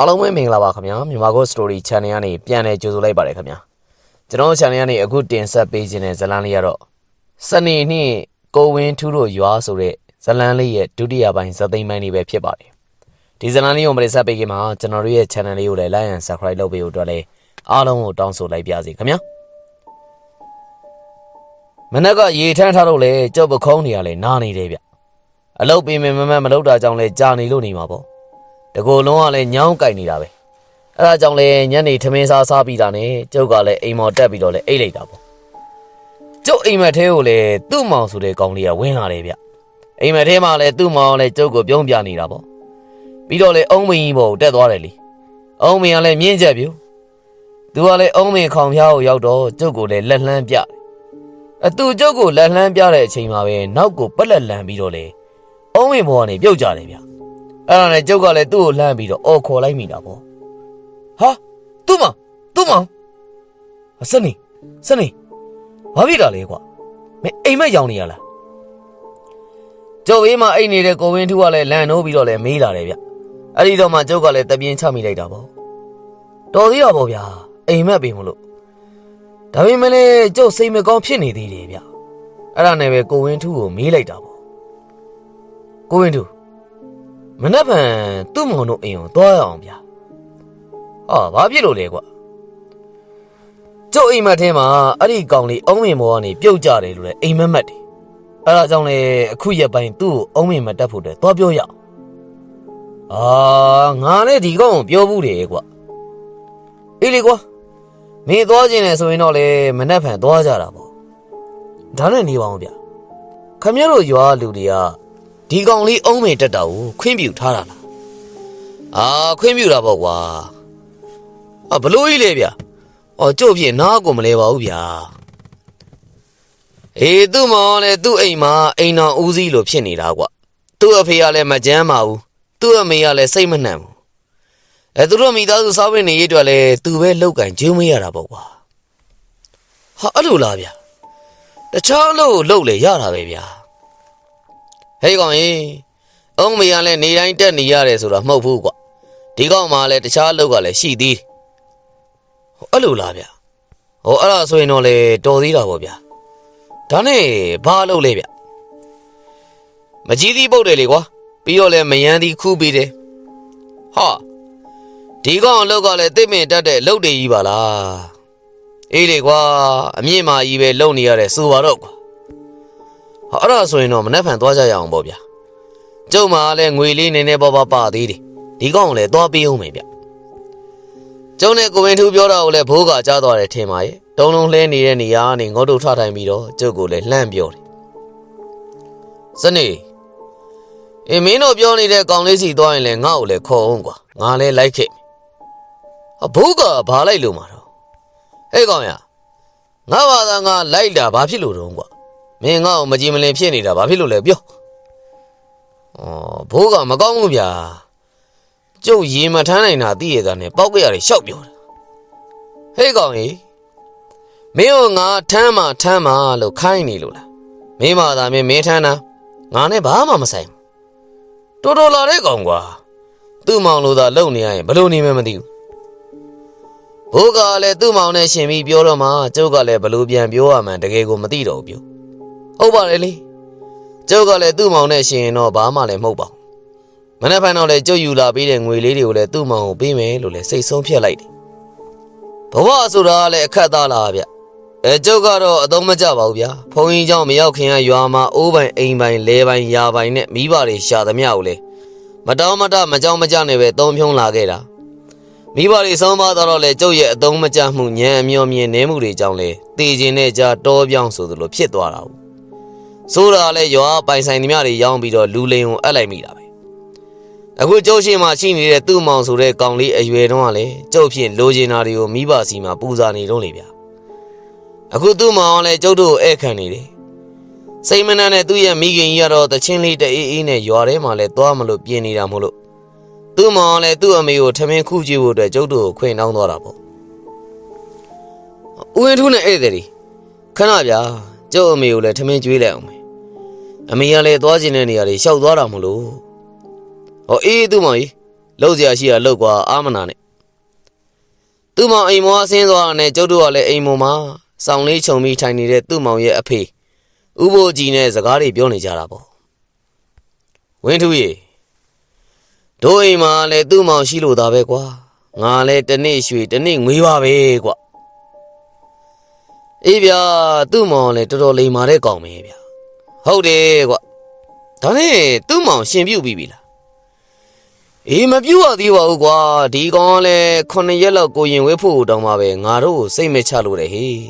အားလုံးပဲမင်္ဂလာပါခင်ဗျာမြန်မာကို story channel ကနေပြန်လည်ကြိုဆိုလိုက်ပါတယ်ခင်ဗျာကျွန်တော် channel ကနေအခုတင်ဆက်ပေးခြင်းတဲ့ဇတ်လန်းလေးကတော့စနေနှင့်ကိုဝင်းထူးတို့ရွာဆိုတဲ့ဇတ်လန်းလေးရဲ့ဒုတိယပိုင်းဇာတ်သိမ်းပိုင်းလေးပဲဖြစ်ပါတယ်ဒီဇတ်လန်းလေးကိုမတင်ဆက်ပေးခင်မှာကျွန်တော်တို့ရဲ့ channel လေးကိုလည်း like and subscribe လုပ်ပေးဖို့အတွက်လည်းအားလုံးကိုတောင်းဆိုလိုက်ပါစီခင်ဗျာမနက်ကရေထမ်းထားလို့လေကြောက်ပခုံးနေရလဲနားနေတယ်ဗျအလုတ်ပင်မမမမလုပ်တာကြောင့်လဲကြာနေလို့နေမှာပေါ့ တကိုယ်လုံးကလည်းညောင်းကြိုက်နေတာပဲအဲဒါကြောင့်လည်းညနေထမင်းစားစားပြီးတာနဲ့ကျုပ်ကလည်းအိမ်မော်တက်ပြီးတော့လည်းအိတ်လိုက်တာပေါ့ကျုပ်အိမ်မက်ထဲကိုလည်းသူ့မောင်ဆိုတဲ့ကောင်လေးကဝင်လာတယ်ဗျအိမ်မက်ထဲမှာလည်းသူ့မောင်ကလည်းကျုပ်ကိုပြုံးပြနေတာပေါ့ပြီးတော့လည်းအုံးမင်းကြီးပေါ်ကိုတက်သွားတယ်လေအုံးမင်းကလည်းမြင့်ချက်ပြူသူကလည်းအုံးမင်းခေါင်ဖျားကိုရောက်တော့ကျုပ်ကိုလည်းလက်လှမ်းပြတယ်အတူကျုပ်ကိုလက်လှမ်းပြတဲ့အချိန်မှာပဲနောက်ကိုပက်လက်လန်ပြီးတော့လေအုံးမင်းဘောကနေပြုတ်ကြတယ်ဗျ အဲ့ဒါနဲ့ကျုပ်ကလည်းသူ့ကိုလှမ်းပြီးတော့အော်ခေါ်လိုက်မိတာပေါ့ဟာသူ့မောင်သူ့မောင်အစနေစနေဘာဖြစ်တာလဲကွာမင်းအိမ်မက်ရောင်နေရလားကျုပ်ဘေးမှာအိမ်နေတဲ့ကိုဝင်းထူးကလည်းလန်နိုးပြီးတော့လည်းမေးလာတယ်ဗျအဲ့ဒီတော့မှကျုပ်ကလည်းတပြင်းချမိလိုက်တာပေါ့တော်သေးရပေါ့ဗျာအိမ်မက်ပြီမလို့ဒါပေမဲ့လည်းကျုပ်စိတ်မကောင်းဖြစ်နေသေးတယ်ဗျအဲ့ဒါနဲ့ပဲကိုဝင်းထူးကိုမေးလိုက်တာပေါ့ကိုဝင်းထူး မနှက်ဖန်သူ့မောင်တို့အိမ်ကိုသွားရအောင်ဗျာ။ဟာဘာဖြစ်လို့လဲကွာ။ကျုပ်အိမ်မက်ထဲမှာအဲ့ဒီကောင်လေးအုံးမင်ဘောကနေပြုတ်ကြတယ်လို့လည်းအိမ်မက်မက်တယ်။အဲ့ဒါကြောင့်လေအခုရက်ပိုင်းသူ့ကိုအုံးမင်မတက်ဖို့တည်းသွားပြောရအောင်။အာငါလည်းဒီကောင်ကိုပြောဘူးတယ်ကွာ။အေးလေကွာမင်းသွားခြင်းလေဆိုရင်တော့လေမနှက်ဖန်သွားကြတာပေါ့။ဒါနဲ့နေပါအောင်ဗျာ။ခမရတို့ရွာလူတွေက ဒီကောင်လေးအုံးမေတက်တာကိုခွင့်ပြုထားတာလားအာခွင့်ပြုတာပေါ့ကွာအာဘလို့ကြီးလေဗျအော်ကျုပ်ဖြစ်နားကိုမလဲပါဘူးဗျာအေးသူ့မောင်လည်းသူ့အိမ်မှာအိမ်တော်ဦးစီးလို့ဖြစ်နေတာကွသူ့အဖေကလည်းမကြမ်းပါဘူးသူ့အမေကလည်းစိတ်မနှံဘူးအဲသူတို့မိသားစုစားဝတ်နေရေးအတွက်လည်းသူပဲလောက်ကင်ကျင်းမရတာပေါ့ကွာဟာအဲ့လိုလားဗျတခြားအလုပ်ကိုလုပ်လေရတာပဲဗျာ ဟေးကောင်ကြီးအုံးမရလဲနေတိုင်းတက်နေရတယ်ဆိုတော့မဟုတ်ဘူးကွာဒီကောင်မှလည်းတခြားအလုပ်ကလည်းရှိသေးတယ်ဟိုအဲ့လိုလားဗျဟိုအဲ့ဒါဆိုရင်တော့လေတော်သေးတာပေါ့ဗျာဒါနဲ့ဘာအလုပ်လဲဗျမကြီးသီးပုတ်တယ်လေကွာပြီးတော့လဲမယန်းသီးခူးပြီးတယ်ဟာဒီကောင်အလုပ်ကလည်းတိတ်မင်တက်တဲ့အလုပ်တွေကြီးပါလားအေးလေကွာအမြင့်မာကြီးပဲလုံနေရတဲ့ဆိုပါတော့ကွာ ဟာအဲ့ဒါဆိုရင်တော့မနှက်ဖန်သွားကြရအောင်ပေါ့ဗျာကျုံမှာလည်းငွေလေးနည်းနည်းပါးပါးပါသေးတယ်ဒီကောင်ကိုလည်းသွားပေးအောင်မယ်ဗျကျုံနဲ့ကိုဝင်ထူပြောတာကိုလည်းဘိုးကကြားသွားတယ်ထင်ပါရဲ့တုံးလုံးလှဲနေတဲ့နေရာကနေငေါတို့ထထိုင်ပြီးတော့ကျုပ်ကိုလည်းလှမ်းပြောတယ်စနေအေးမင်းတို့ပြောနေတဲ့ကောင်လေးစီသွားရင်လည်းငါ့ကိုလည်းခေါ်အောင်ကွာငါလည်းလိုက်ခဲ့အဘိုးကဘာလိုက်လို့မှာတော့ဟဲ့ကောင်ရငါဘာသာငါလိုက်တာဘာဖြစ်လို့တော့ကွာ မင်းငါ့ကိုမကြည်မလင်ဖြစ်နေတာဘာဖြစ်လို့လဲပြော။အော်ဘိုးကမကောင်းဘူးဗျာ။ကျုပ်ရေမထမ်းနိုင်တာသိရတာနဲ့ပောက်ကြရတယ်ရှောက်ပြောတာ။ဟေးကောင်ကြီးမင်းတို့ငါထမ်းမှထမ်းမှလို့ခိုင်းနေလို့လား။မင်းမသာမင်းမင်းထမ်းတာငါနဲ့ဘာမှမဆိုင်ဘူး။တော်တော်လာတဲ့ကောင်ကွာ။သူ့မောင်လို့သာလုံနေရရင်ဘလို့နေမှမသိဘူး။ဘိုးကလည်းသူ့မောင်နဲ့ရှင်ပြီးပြောတော့မှကျုပ်ကလည်းဘလို့ပြန်ပြောရမှန်းတကယ်ကိုမသိတော့ဘူးပြော။ ဟုတ်ပါတယ်လေကျုပ်ကလည်းသူ့မောင်နဲ့ရှင်ရင်တော့ဘာမှလည်းမဟုတ်ပါဘူးမနေ့ဖန်တော့လည်းကျုပ်ယူလာပေးတဲ့ငွေလေးတွေကိုလည်းသူ့မောင်ကိုပေးမယ်လို့လည်းစိတ်ဆုံးဖြတ်လိုက်တယ်ဘဝဆိုတာကလည်းအခက်သားလားဗျအဲကျုပ်ကတော့အသုံးမကျပါဘူးဗျာဘုံကြီးเจ้าမရောက်ခင်ကရွာမှာအိုးပိုင်အိမ်ပိုင်လဲပိုင်ယာပိုင်နဲ့မိဘတွေရှာသမျှကိုလေမတောင်းမတမကြောင်မကြနဲ့ပဲသုံးဖြုံးလာခဲ့တာမိဘတွေဆုံးမတော့လေကျုပ်ရဲ့အသုံးမကျမှုညံအမျောမြင်နေမှုတွေကြောင့်လေတည်ခြင်းနဲ့ကြာတောပြောင်းဆိုသလိုဖြစ်သွားတာ ဆိုတာလည်းရွာပိုင်ဆိုင်သမျှတွေရောင်းပြီးတော့လူလိန်ကိုအပ်လိုက်မိတာပဲအခုကျုပ်ရှိမှရှိနေတဲ့သူ့မောင်ဆိုတဲ့ကောင်လေးအရွယ်တုန်းကလည်းကျုပ်ဖြင့်လိုချင်တာတွေကိုမိဘစီမှာပူဇာနေတော့လေဗျာအခုသူ့မောင်ကလည်းကျုပ်တို့ကိုဧည့်ခံနေတယ်စိတ်မနှံနဲ့သူ့ရဲ့မိခင်ကြီးကတော့တချင်းလေးတအေးအေးနဲ့ရွာထဲမှာလည်းသွားမလို့ပြင်နေတာမို့လို့သူ့မောင်ကလည်းသူ့အမေကိုထမင်းခုကြည့်ဖို့အတွက်ကျုပ်တို့ကိုခွင့်တောင်းသွားတာပေါ့ဦးရင်ထူးနဲ့ဧည့်သည်တွေခဏဗျာကျုပ်အမေကိုလည်းထမင်းကျွေးလိုက်အောင်မယ် အမေကလည်းသွားကျင်တဲ့နေရာတွေရှောက်သွားတာမလို့ဟောအေးသူ့မောင်ကြီးလှုပ်စရာရှိတာလှုပ်ကွာအာမနာနဲ့သူ့မောင်အိမ်မောအဆင်းသွားတာနဲ့ကျုပ်တို့ကလည်းအိမ်မောမှာဆောင်းလေးခြုံပြီးထိုင်နေတဲ့သူ့မောင်ရဲ့အဖေဥပိုလ်ကြီးနဲ့စကားတွေပြောနေကြတာပေါ့ဝင်းထူးရေတို့အိမ်မှာလည်းသူ့မောင်ရှိလို့ဒါပဲကွာငါလည်းတနေ့ရွှေတနေ့ငွေပါပဲကွာအေးဗျာသူ့မောင်လည်းတော်တော်လိမ်မာတဲ့ကောင်ပဲဗျာ ဟုတ်တယ်ကွာဒါနဲ့သူ့မောင်ရှင်ပြုတ်ပြီးပြီလားအေးမပြူရသေးပါဘူးကွာဒီကောင်ကလည်းခုနှစ်ရက်လောက်ကိုရင်ဝဲဖို့တောင်းပါပဲငါတို့ကိုစိတ်မချလို့တယ်ဟေး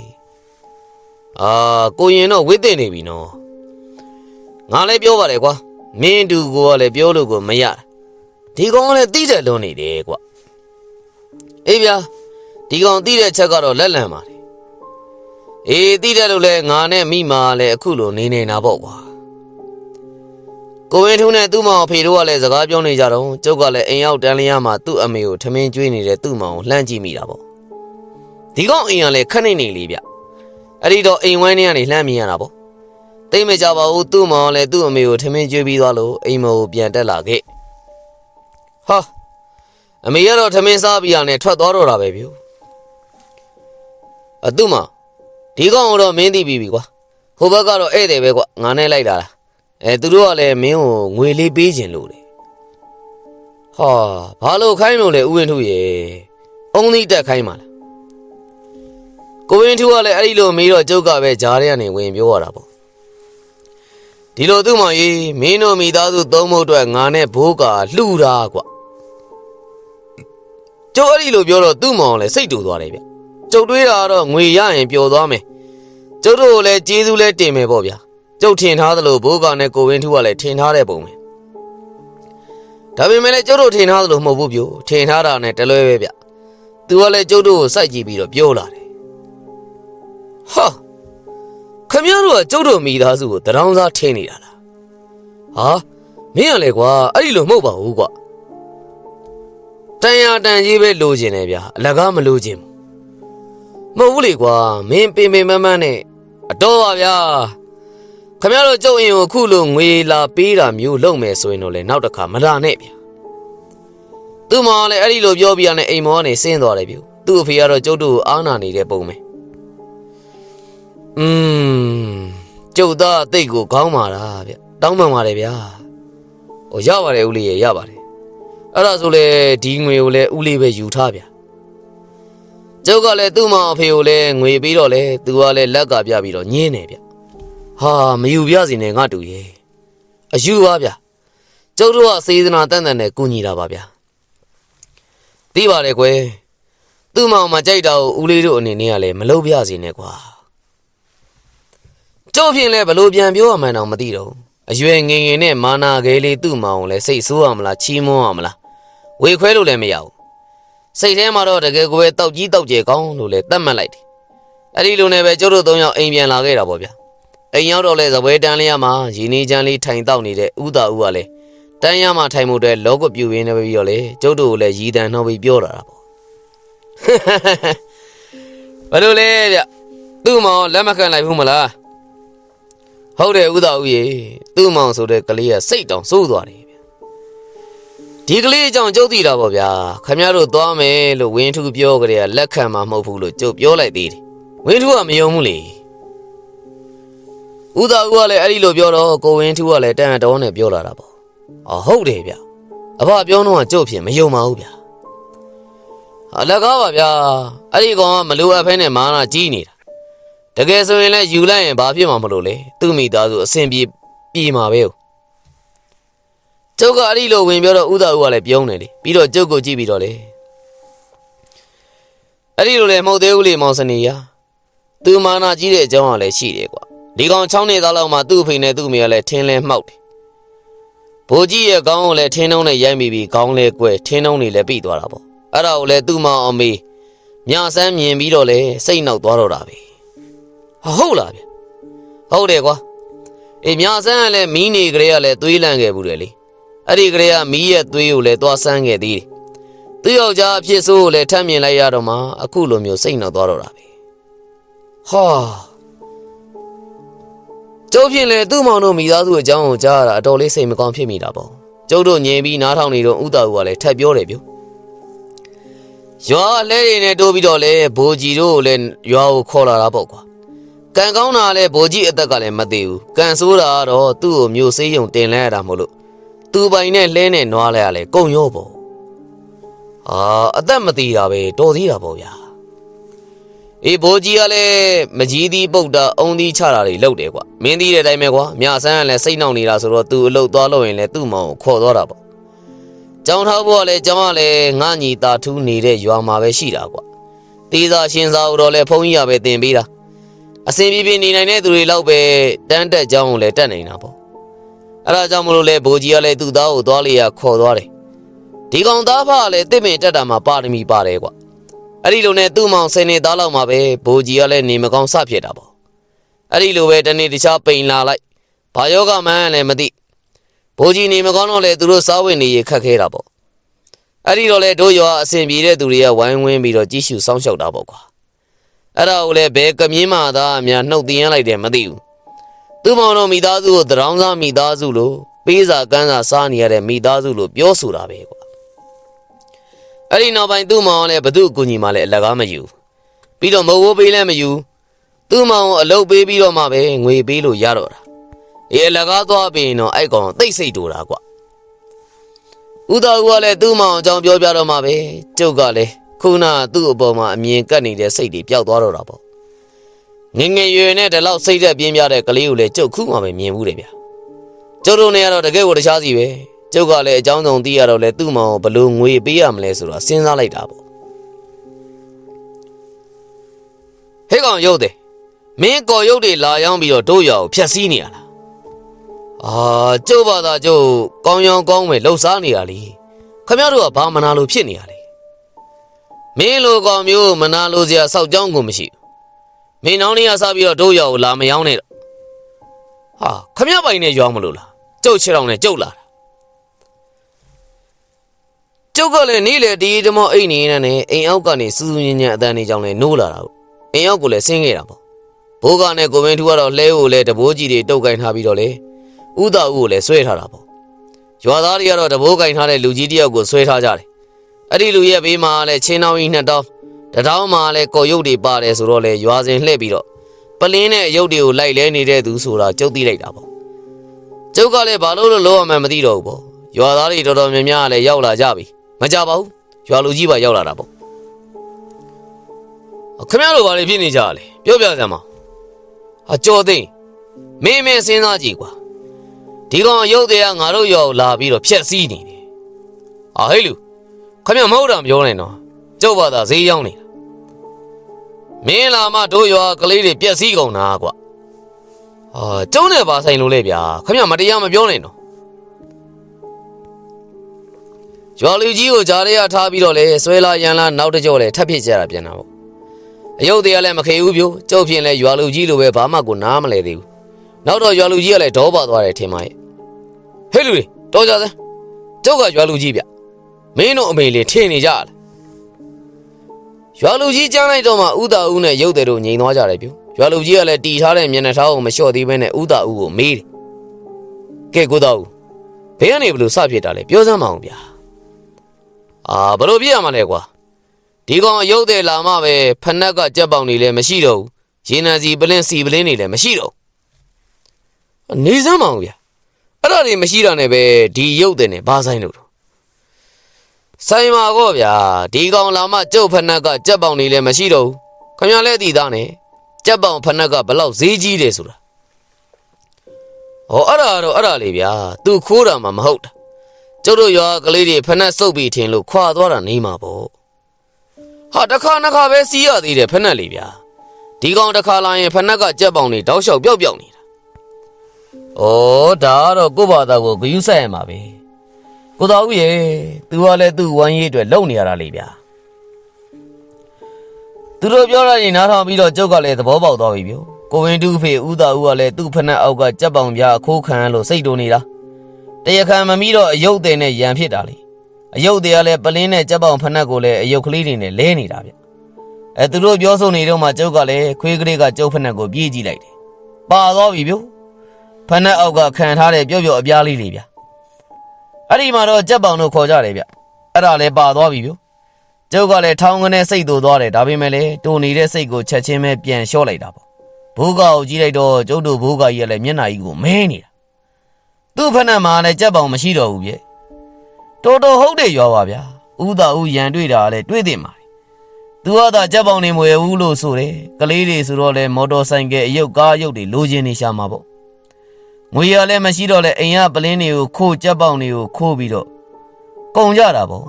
အာကိုရင်တော့ဝိသိနေပြီနော်ငါလည်းပြောပါတယ်ကွာမင်းတူကိုကလည်းပြောလို့ကိုမရတာဒီကောင်ကလည်းတိတဲ့လွန်နေတယ်ကွာအေးဗျာဒီကောင်တိတဲ့ချက်ကတော့လက်လန်ပါတယ် အေးတိတဲ့လို့လဲငါနဲ့မိမာကလည်းအခုလိုနေနေတာပေါ့ကွာကိုဝင်းထုံးနဲ့သူ့မောင်အဖေတို့ကလည်းစကားပြောနေကြတော့ကျုပ်ကလည်းအိမ်ရောက်တန်းလျားမှာသူ့အမေကိုထမင်းကျွေးနေတဲ့သူ့မောင်ကိုလှမ်းကြည့်မိတာပေါ့ဒီကောင်အိမ်ကလည်းခက်နေနေလေးဗျအဲ့ဒီတော့အိမ်ဝိုင်းထဲကနေလှမ်းမြင်ရတာပေါ့တိတ်မကြပါဘူးသူ့မောင်ကလည်းသူ့အမေကိုထမင်းကျွေးပြီးသွားလို့အိမ်မောကိုပြန်တက်လာခဲ့ဟာအမေကတော့ထမင်းစားပြီးရနဲ့ထွက်သွားတော့တာပဲဗျအသူ့မောင် ဒီကောင်ကတော့မင်းသိပြီပြီကွာဟိုဘက်ကတော့ဧည့်သည်ပဲကွာငါနဲ့လိုက်တာလားအဲသူတို့ကလည်းမင်းကိုငွေလေးပေးခြင်းလို့လေဟာဘာလို့ခိုင်းလို့လဲဥဝင်ထုရဲ့အုံးသီးတက်ခိုင်းပါလားကိုဝင်ထုကလည်းအဲ့ဒီလိုမေးတော့ကျုပ်ကပဲဂျားထဲကနေဝင်ပြောရတာပေါ့ဒီလိုသူ့မောင်ကြီးမင်းတို့မိသားစုသုံးဖို့အတွက်ငါနဲ့ဘိုးကလှူတာကွကျုပ်အဲ့ဒီလိုပြောတော့သူ့မောင်လည်းစိတ်တူသွားတယ်ဗျ ကျုပ်တွေးတာကတော့ငွေရရင်ပျော်သွားမယ်ကျုပ်တို့ကိုလည်းကျေးဇူးလည်းတင်မယ်ပေါ့ဗျာကျုပ်ထင်ထားသလိုဘိုးကောင်နဲ့ကိုဝင်းထူးကလည်းထင်ထားတဲ့ပုံပဲဒါပေမဲ့လည်းကျုပ်တို့ထင်ထားသလိုမဟုတ်ဘူးပြိုထင်ထားတာနဲ့တလွဲပဲဗျသူကလည်းကျုပ်တို့ကိုစိုက်ကြည့်ပြီးတော့ပြောလာတယ်ဟာခမရတို့ကကျုပ်တို့မိသားစုကိုတရောင်းစားထင်နေတာလားဟာမင်းကလည်းကွာအဲ့ဒီလိုမဟုတ်ပါဘူးကွာတန်ရတန်ကြီးပဲလိုချင်တယ်ဗျအလကားမလိုချင်ဘူး မဟုတ်ဘူးလေကွာမင်းပင်ပင်မန်းမန်းနဲ့အတော်ပါဗျာခမရတို့ကျုပ်ရင်ကိုအခုလိုငွေလာပေးတာမျိုးလုပ်မယ်ဆိုရင်တော့လေနောက်တစ်ခါမလာနဲ့ဗျာသူ့မောင်ကလည်းအဲ့ဒီလိုပြောပြရတဲ့အိမ်မောကနေဆင်းသွားတယ်ဗျသူ့အဖေကတော့ကျုပ်တို့ကိုအားနာနေတဲ့ပုံပဲอืมကျုပ်သားအသိတ်ကိုခေါင်းမာတာဗျတောင်းပန်ပါတယ်ဗျာဟိုရပါတယ်ဦးလေးရရပါတယ်အဲ့ဒါဆိုလေဒီငွေကိုလည်းဦးလေးပဲယူထားဗျာ ကျုပ်ကလည်းသူ့မောင်အဖေကိုလည်းငွေပေးတော့လေသူကလည်းလက်ကပြပြီးတော့ညင်းနေဗျဟာမယူပြစီနဲ့ငါတူရဲ့အယူပါဗျာကျုပ်တို့ကစေတနာတန်တန်နဲ့ကူညီတာပါဗျာသိပါတယ်ကွယ်သူ့မောင်မကြိုက်တာကိုဦးလေးတို့အနေနဲ့ကလည်းမလုပ်ပြစီနဲ့ကွာကျုပ်ဖြင့်လည်းဘလို့ပြန်ပြောရမှန်းတော့မသိတော့ဘူးအရွယ်ငယ်ငယ်နဲ့မာနာခဲလေးသူ့မောင်ကိုလည်းစိတ်ဆိုးရမလားချီးမွမ်းရမလားဝေခွဲလို့လည်းမရဘူး စိတ်ထဲမှာတော့တကယ်ကိုပဲတောက်ကြီးတောက်ကျဲကောင်းလို့လည်းတတ်မှတ်လိုက်တယ်အဲ့ဒီလိုနဲ့ပဲကျုပ်တို့သုံးယောက်အိမ်ပြန်လာခဲ့တာပေါ့ဗျာအိမ်ရောက်တော့လဲသပွဲတန်းလေးရမှာရင်းနေချမ်းလေးထိုင်တောက်နေတဲ့ဥသာဥကလည်းတန်းရမှာထိုင်မှုအတွက်လောကပြူရင်းနေပြီးတော့လေကျုပ်တို့ကိုလည်းရည်တန်နှောပြီးပြောတာတာပေါ့ဘယ်လိုလဲဗျသူ့မောင်လက်မခံလိုက်ဘူးမလားဟုတ်တယ်ဥသာဥရေသူ့မောင်ဆိုတဲ့ကလေးကစိတ်တောင်စိုးသွားတယ်ဗျ ဒီကလေးအကြောင်းကျုပ်သိတာပေါ့ဗျာခမရတို့သွားမယ်လို့ဝင်းထူးပြောကြတဲ့လက်ခံမှာမဟုတ်ဘူးလို့ကျုပ်ပြောလိုက်သေးတယ်ဝင်းထူးကမယုံဘူးလေဦးသာဦးကလည်းအဲ့ဒီလိုပြောတော့ကိုဝင်းထူးကလည်းတန်တော်နဲ့ပြောလာတာပေါ့။အော်ဟုတ်တယ်ဗျ။အဖပြောတော့ကကြုတ်ဖြစ်မယုံပါဘူးဗျ။အလကားပါဗျာ။အဲ့ဒီကောင်ကမလိုအပ်ဖဲနဲ့မာနာကြီးနေတာ။တကယ်ဆိုရင်လည်းယူလိုက်ရင်ဘာဖြစ်မှာမလို့လေ။သူ့မိသားစုအဆင်ပြေပြေမှာပဲ။ ကျုပ်ကအဲ့ဒီလိုဝင်ပြောတော့ဦးသာဦးကလည်းပြုံးတယ်လေ။ပြီးတော့ကျုပ်ကိုကြည့်ပြီးတော့လေ။အဲ့ဒီလိုလည်းမဟုတ်သေးဘူးလေမောင်စနေရ။သူမာနာကြီးတဲ့အကြောင်းကလည်းရှိတယ်ကွာ။ဒီကောင်6နှစ်သားလောက်မှသူ့အဖေနဲ့သူ့အမေကလည်းထင်းလဲမှောက်တယ်။ဘိုးကြီးရဲ့ခေါင်းကိုလည်းထင်းနှုံးနဲ့ရိုက်မိပြီးခေါင်းလဲကွဲထင်းနှုံးတွေလည်းပြီးသွားတာပေါ့။အဲ့ဒါကိုလည်းသူ့မောင်အမေညဆန်းမြင်ပြီးတော့လေစိတ်နှောက်သွားတော့တာပဲ။ဟာဟုတ်လားဗျ။ဟုတ်တယ်ကွာ။အေးညဆန်းကလည်းမီးနေကလေးကလည်းသွေးလန့်ခဲ့ဘူးတယ်လေ။ အဲ့ဒီကလေးကမီးရဲ့သွေးကိုလည်းသွားဆန်းခဲ့သေးတယ်။သူ့ယောက်ျားအဖြစ်ဆိုးကိုလည်းထပ်မြင်လိုက်ရတော့မှအခုလိုမျိုးစိတ်နှောက်သွားတော့တာပဲ။ဟာကျိုးဖြင့်လေသူ့မောင်တို့မိသားစုအကြောင်းကိုကြားရတာအတော်လေးစိတ်မကောင်းဖြစ်မိတာပေါ့ကျုပ်တို့ငြင်ပြီးနားထောင်နေတော့ဥတာဦးကလည်းထပ်ပြောတယ်ဗျရွာလဲရည်နဲ့တိုးပြီးတော့လဲဘိုးကြီးတို့လည်းရွာကိုခေါ်လာတာပေါ့ကွာကံကောင်းတာလဲဘိုးကြီးအသက်ကလည်းမသေးဘူးကံဆိုးတာကတော့သူ့ကိုမျိုးစေးယုံတင်လဲရတာမို့လို့ သူပိုင်နဲ့လှဲနဲ့နွားလဲရလဲကုံရောပေါ့အာအသက်မသေးတာပဲတော်သေးတာပေါ့ဗျာအေးဘိုးကြီးကလည်းမကြီးသီးပုတ်တာအုံသီးချတာတွေလုပ်တယ်ကွာမင်းသီးတဲ့အတိုင်းပဲကွာမြဆန်းကလည်းစိတ်နှောက်နေတာဆိုတော့သူ့အလုပ်သွားလို့ရင်လည်းသူ့မောင်ကိုခေါ်သွားတာပေါ့ကျောင်းထားဖို့ကလည်းကျောင်းကလည်းငါညီတာထူးနေတဲ့ရွာမှာပဲရှိတာကွာတေးသာရှင်စာတော့လည်းဖုန်းကြီးရပဲတင်ပေးတာအစဉ်ပြေပြေနေနိုင်တဲ့သူတွေလောက်ပဲတန်းတက်ကျောင်းကိုလည်းတက်နေတာပေါ့ အဲ့ဒါကြောင့်မလို့လဲဘိုးကြီးကလည်းသူ့သားကိုသွားလေရခေါ်သွားတယ်ဒီကောင်သားဖကလည်းတစ်ပင်တက်တာမှာပါရမီပါတယ်ကွာအဲ့ဒီလိုနဲ့သူ့မောင်ဆယ်နေသားလောက်မှာပဲဘိုးကြီးကလည်းနေမကောင်းစဖြစ်တာပေါ့အဲ့ဒီလိုပဲတနေ့တခြားပိန်လာလိုက်ဘာယောဂမှန်းလည်းမသိဘိုးကြီးနေမကောင်းတော့လေသူတို့စားဝင်နေရခက်ခဲတာပေါ့အဲ့ဒီတော့လေတို့ရွာအစဉ်ပြေတဲ့သူတွေကဝိုင်းဝန်းပြီးတော့ကြီးစုစောင်းရှောက်တာပေါ့ကွာအဲ့ဒါကိုလည်းဘယ်ကမြင်းမာသားအများနှုတ်တင်ရလိုက်တယ်မသိဘူး သူ့မောင်တို့မိသားစုကိုတရောင်းစားမိသားစုလို့ပေးစာကမ်းစာစားနေရတဲ့မိသားစုလို့ပြောဆိုတာပဲကွာအဲ့ဒီနောက်ပိုင်းသူ့မောင်ကလည်းဘသူ့အကူညီမှလည်းအလကားမယူပြီးတော့မဟုတ်ပေးလည်းမယူသူ့မောင်ကိုအလုပ်ပေးပြီးတော့မှပဲငွေပေးလို့ရတော့တာအေးအလကားသွားပြီးရင်တော့အဲ့ကောင်တိတ်ဆိတ်တူတာကွဥဒဦးကလည်းသူ့မောင်အကြောင်းပြောပြတော့မှပဲကျုပ်ကလည်းခုနကသူ့အပေါ်မှာအမြင်ကပ်နေတဲ့စိတ်တွေပျောက်သွားတော့တာပေါ့ ငယ်ငယ်ရွယ်ရွယ်နဲ့ဒီလောက်စိတ်သက်ပြင်းပြတဲ့ကလေးကိုလည်းကျုပ်ခုမှပဲမြင်ဘူးတယ်ဗျာကျုပ်တို့နဲ့ကတော့တကယ်ကိုတခြားစီပဲကျုပ်ကလည်းအကြောင်းစုံသိရတော့လဲသူ့မောင်ကိုဘယ်လို့ငွေပေးရမလဲဆိုတော့စဉ်းစားလိုက်တာပေါ့ဟဲ့ကောင်ရုပ်တယ်မင်းကော်ရုပ်တွေလာရောက်ပြီးတော့တို့ရအောင်ဖြက်စီးနေရလားအာကျုပ်ဘာသာကျုပ်ကောင်းရောင်းကောင်းမယ်လှုပ်ရှားနေရလေခမရတို့ကဘာမနာလို့ဖြစ်နေရလဲမင်းလိုကောင်မျိုးမနာလို့စရာစောက်ကြောင်းကိုမရှိဘူး မင်းနောင်နေရစားပြီးတော့တို့ရအောင်လာမယောင်းနဲ့တော့ဟာခမရပိုင်နဲ့ရောင်းမလို့လားကျုပ်ချစ်တော်နဲ့ကျုပ်လာတာကျုပ်ကလည်းနေ့လေဒီဓမောအိတ်နေနေနဲ့အိမ်အောက်ကနေစူးစူးညံ့ညံ့အတန်းနေကြောင်လဲနိုးလာတာကိုအိမ်အောက်ကိုလည်းဆင်းခဲ့တာပေါ့ဘိုးကနဲ့ကိုမင်းထူကတော့လှဲကိုလည်းတဘိုးကြီးတွေတုတ်ကင်ထားပြီးတော့လေဥဒဥကိုလည်းဆွဲထားတာပေါ့ရွာသားတွေကတော့တဘိုးကင်ထားတဲ့လူကြီးတယောက်ကိုဆွဲထားကြတယ်အဲ့ဒီလူရဲ့ဘေးမှာလည်းချင်းတောင်းကြီးနှစ်တောင်း တတောင်းမှာလည်းကော်ရုပ်တွေပါတယ်ဆိုတော့လေရွာစဉ်လှည့်ပြီးတော့ပလင်းနဲ့ရုပ်တွေကိုလိုက်လဲနေတဲ့သူဆိုတာကျုပ်သိလိုက်တာပေါ့ကျုပ်ကလည်းဘာလို့လို့လောရမှန်းမသိတော့ဘူးပေါ့ရွာသားတွေတော်တော်များများကလည်းရောက်လာကြပြီမကြပါဘူးရွာလူကြီးပါရောက်လာတာပေါ့ခင်ဗျားတို့ဘာတွေဖြစ်နေကြလဲပြောပြစမ်းပါအကျော်သိန်းမင်းမင်းစဉ်းစားကြည့်ကွာဒီကောင်ရုပ်တွေကငါတို့ရွာကိုလာပြီးတော့ဖြက်စီးနေတယ်အာဟဲ့လူခင်ဗျားမဟုတ်တာမပြောနဲ့နော် ကျုပ်ဘာသာဈေးရောက်နေတာမင်းလာမှတို့ရွာကလေးတွေပြက်စီးကုန်တာကွာအာကျုံးနဲ့ပါဆိုင်လို့လေဗျာခင်ဗျားမတရားမပြောနဲ့နော်ရွာလူကြီးကိုကြားရရထားပြီးတော့လေဆွဲလာရန်လာနောက်တစ်ကြော့လေထပ်ဖြစ်ကြတာပြန်တာပေါ့အယုတ်တွေကလည်းမခေဘူးပြိုကျုပ်ဖြင့်လဲရွာလူကြီးလိုပဲဘာမှကိုနားမလဲသေးဘူးနောက်တော့ရွာလူကြီးကလည်းဒေါပါသွားတယ်ထင်ပါရဲ့ဟဲ့လူတွေတော်ကြစမ်းကျုပ်ကရွာလူကြီးဗျမင်းတို့အမေလေးထင်နေကြလား ရွာလူကြီးကြားလိုက်တော့မှဥတာဦးနဲ့ရုပ်တယ်တို့ငြိမ်သွားကြတယ်ပြိုရွာလူကြီးကလည်းတီထားတဲ့မျက်နှာထားကိုမလျှော့သေးဘဲနဲ့ဥတာဦးကိုမေးတယ်ကဲကိုတော်ဦးဘယ်ကနေဘလို့စဖြစ်တာလဲပြောစမ်းမအောင်ဗျာအာဘယ်လိုပြရမှာလဲကွာဒီကောင်အယုတ်တဲ့လာမှပဲဖနက်ကကြက်ပေါင်နေလည်းမရှိတော့ဘူးရေနံစီပလင်းစီပလင်းနေလည်းမရှိတော့ဘူးနေစမ်းမအောင်ဗျာအဲ့ဒါတွေမရှိတာနဲ့ပဲဒီရုပ်တဲ့နဲ့ဘာဆိုင်လို့တော့ ဆိုင်မှာကောဗျာဒီကောင်လာမှကျုပ်ဖနက်ကကြက်ပေါင်နေလည်းမရှိတော့ဘူးခင်ဗျားလည်းအသိသားနဲ့ကြက်ပေါင်ဖနက်ကဘလောက်ဈေးကြီးတယ်ဆိုတာဟောအဲ့ဒါတော့အဲ့ဒါလေဗျာ तू ခိုးတာမှမဟုတ်တာကျုပ်တို့ရွာကလေးတွေဖက်နှက်စုပ်ပြီးထင်လို့ခွာသွားတာနေမှာပေါ့ဟာတစ်ခါနှစ်ခါပဲစီးရသေးတယ်ဖက်နှက်လေးဗျာဒီကောင်တစ်ခါလာရင်ဖက်နှက်ကကြက်ပေါင်နေတောက်လျှောက်ပျောက်ပျောက်နေတာဩဒါကတော့ကို့ဘာသာကိုဂယုဆိုင်ရမှာပဲ ကိုတော်ဦးရေ तू ကလည်းသူ့ဝမ်းရေးအတွက်လုံနေရတာလေဗျာသူတို့ပြောရရင်နားထောင်ပြီးတော့ကျုပ်ကလည်းသဘောပေါက်သွားပြီဗျကိုဝင်တူဖေဦးသာဦးကလည်းသူ့ဖက်နှက်အောက်ကကြက်ပေါင်ပြားအခိုးခံလို့စိတ်တုန်နေတာတရားခံမမီတော့အယုတ်တဲ့နဲ့ရံဖြစ်တာလေအယုတ်တွေကလည်းပလင်းနဲ့ကြက်ပေါင်ဖက်နှက်ကိုလည်းအယုတ်ကလေးတွေနဲ့လဲနေတာဗျအဲသူတို့ပြောဆိုနေတော့မှကျုပ်ကလည်းခွေးကလေးကကျုပ်ဖက်နှက်ကိုပြေးကြည့်လိုက်တယ်ပါသွားပြီဗျဖက်နှက်အောက်ကခံထားတဲ့ပြော့ပြော့အပြားလေးတွေဗျ အဲ့ဒီမှာတော့ကြက်ပေါင်တို့ခေါ်ကြတယ်ဗျအဲ့ဒါလည်းပါသွားပြီဗျကျုပ်ကလည်းထောင်းကနေစိတ်တူသွားတယ်ဒါပေမဲ့လည်းတူနေတဲ့စိတ်ကိုချက်ချင်းပဲပြန်လျှော့လိုက်တာပေါ့ဘိုးကောင်ကိုကြည့်လိုက်တော့ကျုပ်တို့ဘိုးကောင်ကြီးကလည်းမျက်နှာကြီးကိုမဲနေတာသူ့ဖက်နဲ့မှာလည်းကြက်ပေါင်မရှိတော့ဘူးဗျတော်တော်ဟုတ်တယ်ရွာပါဗျာဥသာဥရန်တွေ့တာလည်းတွေ့တင်ပါလေသူကသာကြက်ပေါင်နေမွေဘူးလို့ဆိုတယ်ကလေးတွေဆိုတော့လေမော်တော်ဆိုင်ကယ်အယုတ်ကားအယုတ်တွေလိုချင်နေရှာမှာပေါ့ ငွေရလည်းမရှိတော့လေအိမ်ကပလင်းတွေကိုခိုးကြက်ပေါင်တွေကိုခိုးပြီးတော့ကုန်ကြတာပေါ့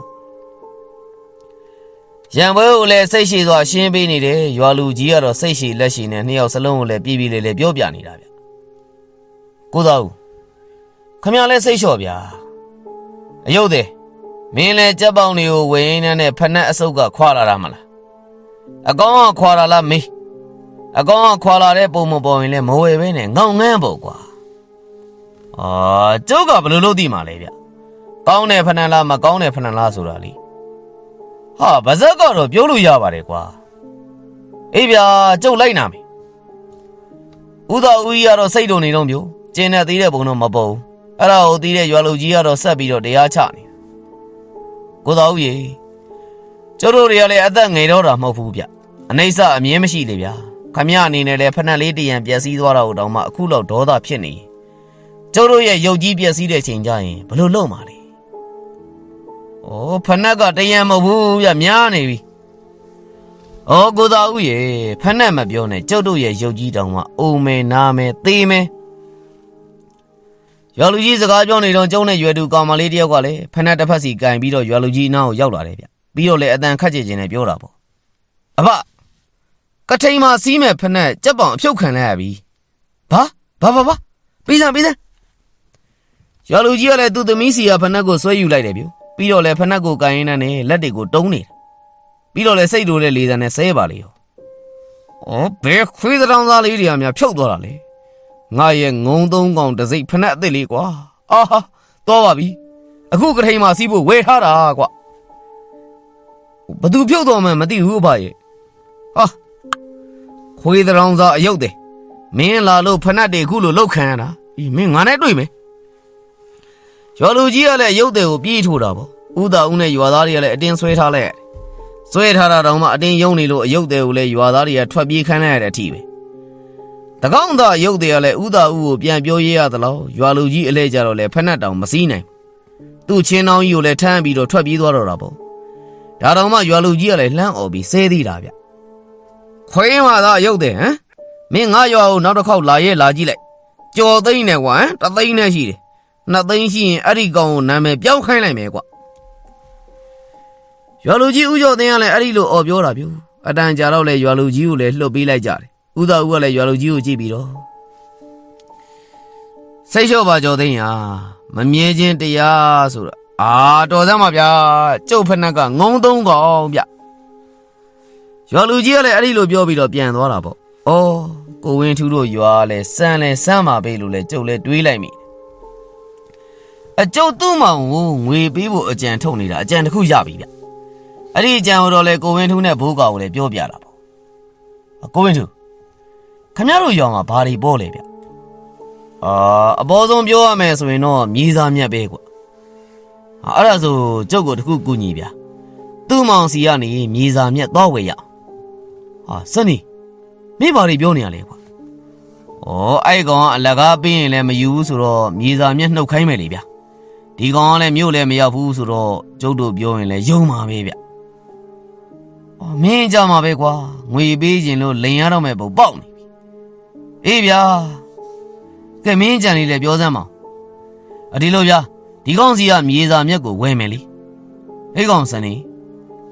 ရံပွဲကိုလည်းစိတ်ရှိစွာရှင်းပေးနေတယ်ရွာလူကြီးကတော့စိတ်ရှိလက်ရှိနဲ့နှစ်ယောက်စလုံးကိုလည်းပြည်ပြည်လေးလေးပြောပြနေတာဗျကိုသားဦးခမရလဲစိတ်လျှော့ဗျာအယုတ်သေးမင်းလဲကြက်ပေါင်တွေကိုဝင်းနေနဲ့ဖက်နှက်အစုပ်ကခွာလာတာမလားအကောင်ကခွာလာလားမေးအကောင်ကခွာလာတဲ့ပုံမပေါ်ရင်လဲမဝယ်ပဲနဲ့ငောင်ငန်းပေါ့ကွာ အာကျုပ်ကဘယ်လိုလုပ်သိမှာလဲဗျကောင်းတယ်ဖက်နှက်လားမကောင်းတယ်ဖက်နှက်လားဆိုတာလीဟာဗဇက်ကတော့ပြောလို့ရပါတယ်ကွာအေးဗျာကျုပ်လိုက်နာမယ်ဥသာဦးကြီးကတော့စိတ်တုံနေတော့မျိုးကျင်းနဲ့သေးတဲ့ပုံတော့မပေါ်ဘူးအဲ့ဒါကိုသေးတဲ့ရွာလူကြီးကတော့ဆက်ပြီးတော့တရားချနေကိုသာဦးကြီးကျတို့တွေကလည်းအသက်ငယ်တော့တာမဟုတ်ဘူးဗျအနှိမ့်စအမြင်မရှိလေဗျာခမရအနေနဲ့လည်းဖက်နှက်လေးတရံပျက်စီးသွားတာကိုတောင်မှအခုလောက်ဒေါသဖြစ်နေ ကျတို့ရဲ့ရုပ်ကြီးပျက်စီးတဲ့ချိန်ကျရင်ဘယ်လိုလုပ်မှာလဲ။အော်ဖနက်ကတရံမဟုတ်ဘူးဗျများနေပြီ။အော်ကိုသာဦးရေဖနက်မပြောနဲ့ကျုပ်တို့ရဲ့ရုပ်ကြီးတောင်မှအုံမဲနာမဲသေးမဲ။ရွာလူကြီးစကားပြောနေတော့ကျုံနဲ့ရွယ်သူကောင်မလေးတယောက်ကလည်းဖနက်တစ်ဖက်စီကင်ပြီးတော့ရွာလူကြီးနားကိုရောက်လာတယ်ဗျ။ပြီးတော့လည်းအတန်ခတ်ကြည့်ခြင်းနဲ့ပြောတာပေါ့။အဖကထိန်မှာစီးမဲ့ဖနက်ကြက်ပေါင်အဖြုတ်ခံလိုက်ရပြီ။ဘာဘာဘာဘာပြီးစမ်းပြီးစမ်း ရွာလူကြီးကလည်းသူ့သမီးစီကဖနက်ကိုဆွဲယူလိုက်တယ်ဗျ။ပြီးတော့လည်းဖနက်ကိုကန်ရင်းနဲ့လက်တွေကိုတုံးနေတာပြီးတော့လည်းစိတ်တို့လည်းလေသံနဲ့ဆဲပါလေရော။အော်ဘယ်ခွေးတောင်သားလေးတွေကများဖြုတ်သွားတာလေ။ငါရဲ့ငုံသုံးကောင်တစ်စိတ်ဖနက်အစ်စ်လေးကွာ။အာဟာတော့ပါပြီ။အခုကထိန်မှာစီးဖို့ဝယ်ထားတာကွာ။ဘသူဖြုတ်တော်မှန်းမသိဘူးအဖရဲ့။ဟာခွေးတောင်သားအယုတ်တယ်။မင်းလာလို့ဖနက်တွေခုလိုလောက်ခံရတာ။အေးမင်းငါနဲ့တွေ့မယ်။ ရွာလူကြီးကလည်းရုပ်တွေကိုပြေးထိုးတာပေါ့ဥသာဦးနဲ့ရွာသားတွေကလည်းအတင်းဆွဲထားလိုက်ရတယ်ဆွဲထားတာတောင်မှအတင်းယုံနေလို့အယုတ်တွေကိုလည်းရွာသားတွေကထွက်ပြေးခိုင်းလိုက်ရတဲ့အထိပဲတကောင်းသားရုပ်တွေကလည်းဥသာဦးကိုပြန်ပြောရရသလားရွာလူကြီးအလဲကြတော့လည်းဖက်နှက်တောင်မစည်းနိုင်သူ့ချင်းတောင်းကြီးကိုလည်းထမ်းပြီးတော့ထွက်ပြေးသွားတော့တာပေါ့ဒါတောင်မှရွာလူကြီးကလည်းလှမ်းអော်ပြီးဆဲသေးတာဗျခွေးမသားရုပ်တယ်ဟမ်မင်းငါရွာကိုနောက်တစ်ခေါက်လာရဲလာကြည့်လိုက်ကြော်သိမ့်နေကွာဟမ်တသိမ့်နဲ့ရှိတယ် နှစ်သိန်းရှိရင်အဲ့ဒီကောင်ကိုနာမည်ပြောင်းခိုင်းလိုက်မယ်ကွရွာလူကြီးဥကျော်သိန်းကလည်းအဲ့ဒီလိုអော်ပြောတာပြူအတန်ကြာတော့လေရွာလူကြီးကိုလည်းလှုပ်ပေးလိုက်ကြတယ်ဥသာဦးကလည်းရွာလူကြီးကိုကြည့်ပြီးတော့စိတ်လျှော့ပါကျော်သိန်းဟာမမြဲခြင်းတရားဆိုတော့အာတော်စမ်းပါဗျာကျုပ်ဖက်နှက်ကငုံသုံးကောင်ဗျရွာလူကြီးကလည်းအဲ့ဒီလိုပြောပြီးတော့ပြန်သွားတာပေါ့ဩကိုဝင်းထူးတို့ရွာလဲစမ်းလဲစမ်းပါပဲလို့လဲကျုပ်လဲတွေးလိုက်မိ အကျုပ်သူ့မောင်ကိုငွေပေးဖို့အကြံထုတ်နေတာအကြံတစ်ခုရပြီဗျအဲ့ဒီအကြံကိုတော့လေကိုဝင်းထူးနဲ့ဘိုးကောင်ကိုလည်းပြောပြတာပေါ့အကိုဝင်းထူးခင်ဗျားတို့ရောင်ကဘာတွေပေါ်လဲဗျအာအပေါ်ဆုံးပြောရမယ်ဆိုရင်တော့မြေစာမြတ်ပဲကွာဟာအဲ့ဒါဆိုကျုပ်ကိုတစ်ခုကူညီဗျသူ့မောင်စီကနေမြေစာမြတ်တော့ဝယ်ရအောင်ဟာစနေမင်းဘာတွေပြောနေရလဲကွာဩအဲ့ကောင်ကအလကားပေးရင်လည်းမယူဘူးဆိုတော့မြေစာမြတ်နှုတ်ခိုင်းမယ်လေဗျ ဒီကောင်ကလည်းမြို့လည်းမရောက်ဘူးဆိုတော့ကျုပ်တို့ပြောရင်လည်းယုံပါပဲဗျ။အော်မင်းကြမှာပဲကွာငွေပေးခြင်းလို့လိန်ရတော့မဲ့ပုံပေါက်နေပြီ။အေးဗျာ။ကဲမင်းကြံလေးလည်းပြောစမ်းပါ။အဒီလိုဗျာဒီကောင်စီကမြေစာမြက်ကိုဝယ်မယ်လေ။အေးကောင်စနေ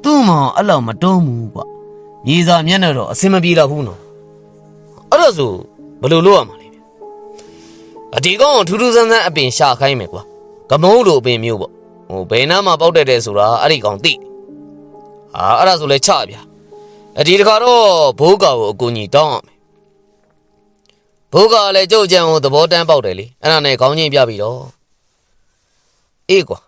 သူ့မောင်အဲ့လောက်မတုံးဘူးကွာ။မြေစာမြက်နဲ့တော့အစင်မပြေတော့ဘူးနော်။အဲ့ဒါဆိုဘယ်လိုလုပ်ရမှာလဲဗျ။အဒီကောင်ကိုထူးထူးဆန်းဆန်းအပင်ရှာခိုင်းမယ်ကွာ။ ကမုံလိုပင်မျိုးပေါ့ဟိုဘယ်နားမှာပေါက်တက်တယ်ဆိုတာအဲ့ဒီကောင်သိတယ်ဟာအဲ့ဒါဆိုလဲချဗျာအဒီတခါတော့ဘိုးကောင်ကိုအကူကြီးတောင်းအောင်မယ်ဘိုးကောင်ကလည်းကြုတ်ကြံကိုသဘောတန်းပေါက်တယ်လေအဲ့ဒါနဲ့ခေါင်းချင်းပြပြီးတော့အေးကွာ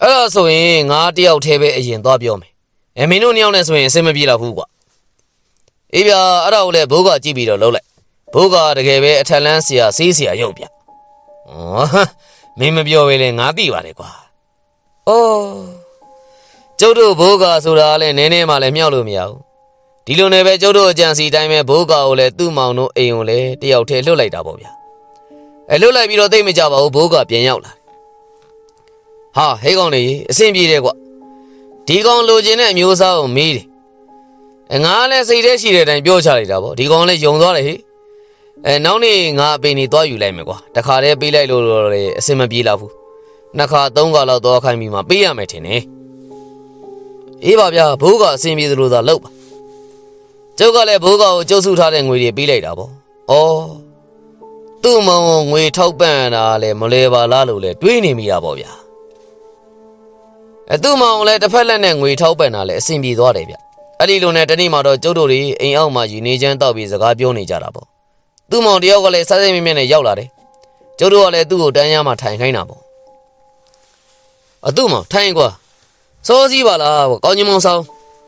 အဲ့ဒါဆိုရင်ငါတယောက်တည်းပဲအရင်သွားပြောမယ်အဲမင်းတို့နှစ်ယောက်နဲ့ဆိုရင်အဆင်မပြေတော့ဘူးကွာအေးဗျာအဲ့ဒါကိုလည်းဘိုးကောင်ကြည့်ပြီးတော့လှုပ်လိုက်ဘိုးကောင်တကယ်ပဲအထက်လန်းဆရာဆေးဆရာရုပ်ဗျ။ဩ မင်းမပြောပဲလေငါသိပါတယ်ကွာအော်ကျုပ်တို့ဘိုးကဆိုတာလည်းနည်းနည်းမှလည်းမြောက်လို့မရဘူးဒီလိုနဲ့ပဲကျုပ်တို့အကြံစီတိုင်းပဲဘိုးကကိုလည်းသူ့မောင်တို့အိမ်ကိုလည်းတယောက်တည်းလွတ်လိုက်တာပေါ့ဗျာအဲလွတ်လိုက်ပြီးတော့သိမကြပါဘူးဘိုးကပြန်ရောက်လာဟာဟဲကောင်လေးအဆင်ပြေတယ်ကွာဒီကောင်လိုချင်တဲ့အမျိုးအစားကိုမေးတယ်အဲငါလည်းစိတ်ထဲရှိတဲ့အတိုင်းပြောချလိုက်တာပေါ့ဒီကောင်လည်းယုံသွားတယ်ဟေ့ အဲနောက်နေ့ငါအပင်နေသွားယူလိုက်မယ်ကွာတခါတည်းပေးလိုက်လို့တော့လေအစင်မပြေတော့ဘူးနှစ်ခါသုံးခါလောက်သွားခိုင်းပြီးမှပေးရမယ်ထင်တယ်အေးပါဗျာဘိုးကအစင်ပြေသလိုသာလုပ်ပါကျုပ်ကလည်းဘိုးကကိုကျုပ်စုထားတဲ့ငွေတွေပေးလိုက်တာပေါ့ဩသူ့မောင်ငွေထောက်ပံ့တာလည်းမလဲပါလားလို့လည်းတွေးနေမိတာပေါ့ဗျာအဲသူ့မောင်လည်းတစ်ဖက်လက်နဲ့ငွေထောက်ပံ့တာလည်းအစင်ပြေသွားတယ်ဗျအဲ့ဒီလိုနဲ့တနေ့မှတော့ကျုပ်တို့တွေအိမ်အောက်မှာယူနေချမ်းတောက်ပြီးစကားပြောနေကြတာပေါ့ သူ့မောင်တယောက်ကလည်းစားစိတ်မြင့်မြင့်နဲ့ရောက်လာတယ်။ကျုပ်တို့ကလည်းသူ့ကိုတန်းရမှထိုင်ခိုင်းတာပေါ့။အသူ့မောင်ထိုင်ကွာ။စောစည်းပါလားကွာ။ကောင်းကြီးမောင်ဆောင်